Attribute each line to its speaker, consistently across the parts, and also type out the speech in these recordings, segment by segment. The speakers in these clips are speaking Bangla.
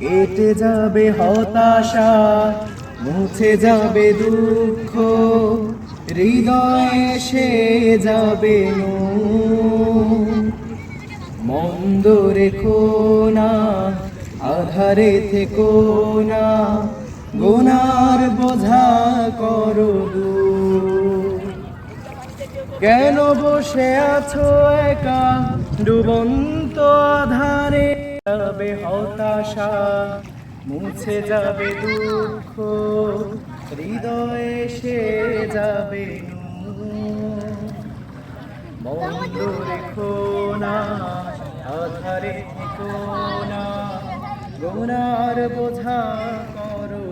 Speaker 1: কেটে যাবে হতাশা, মুছে যাবে দুঃখ, হৃদয়ে সে যাবে। মন্দ রেখো না, আধারে থেকো না, গোনার বোঝা করো কেন বসে আছো একা, ডুবন্ত যাবে হতাশা, মুছে যাবে দুঃখ, হৃদয়ে সে যাবে। বন্ধ রেখো না, আধারে থেকো না গোনার বোঝা করো।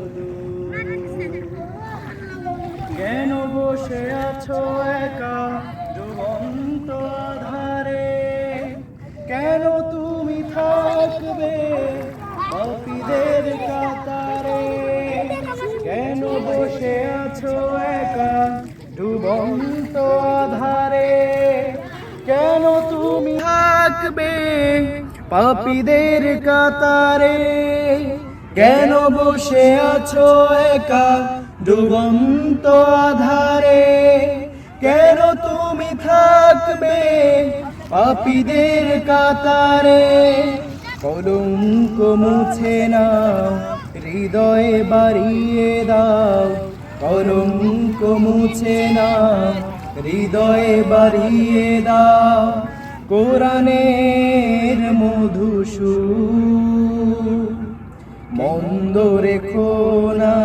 Speaker 1: কেন বসে আছো একা, ডুবন্ত আছো একা, ডুবন্ত আধারে। কেন তুমি থাকবে পাপীদের কাতারে? কেন বসে আছো একা, ডুবন্ত আধারে? কেন তুমি থাকবে পাপীদের কাতারে? কলঙ্ক মুছে নাও, হৃদয়ে বাড়িয়ে দাও। কলঙ্ক মুছে না হৃদয়ে বাড়িয়ে দাও। কোরআনের মধুসু মন্দ রেখো না